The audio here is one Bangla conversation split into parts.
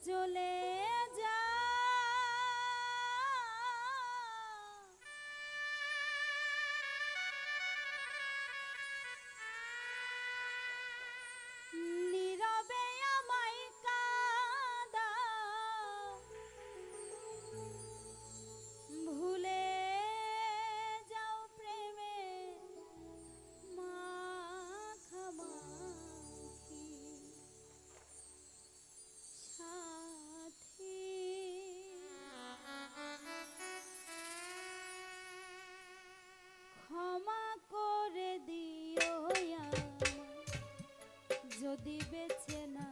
চলে দিবে চেনা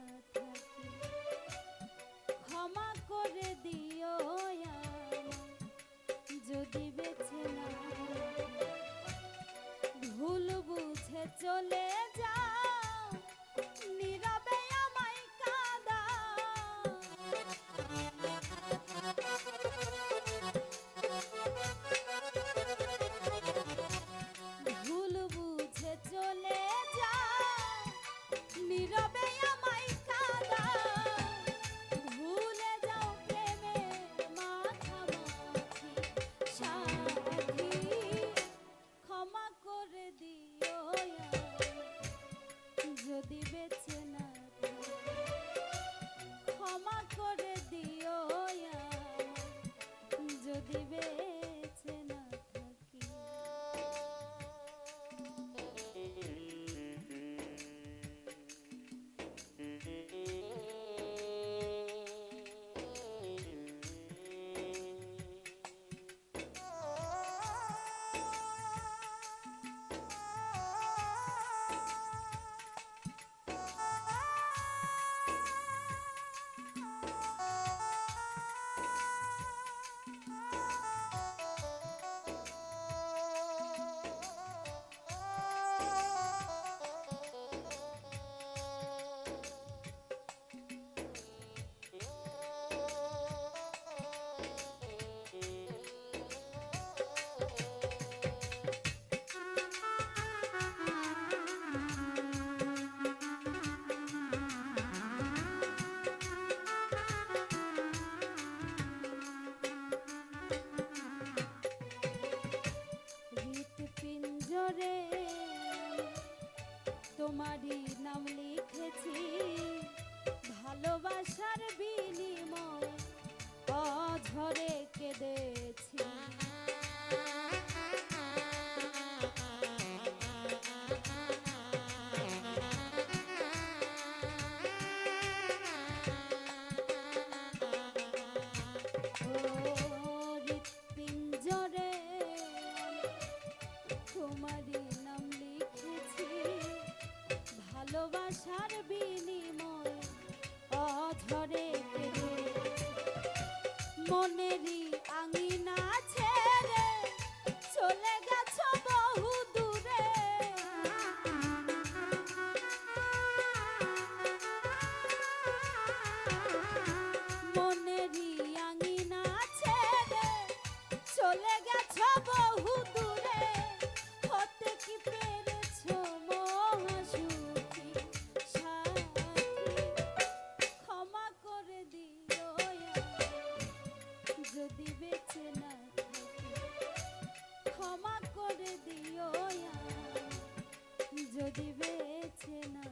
করে তোমারই নাম লিখেছি ভালোবাসার বিনিময়। অঝরে কেঁদেছি। মনের যদি বেছে না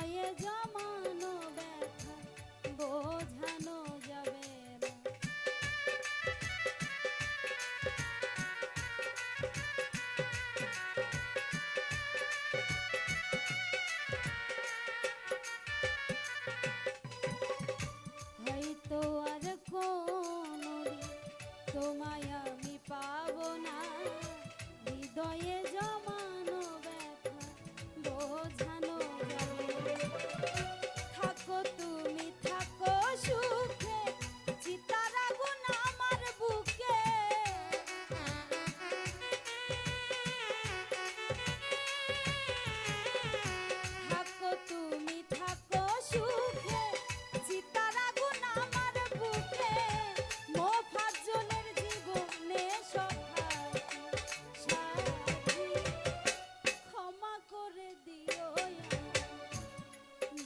হৃদয়ে জমানো ব্যথা বোঝা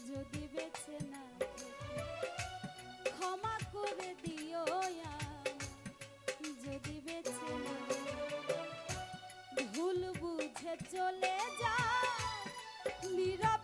যদি বেছে না ক্ষমা করে যদি বেছে না ভুল বুঝে চলে যা। নীরব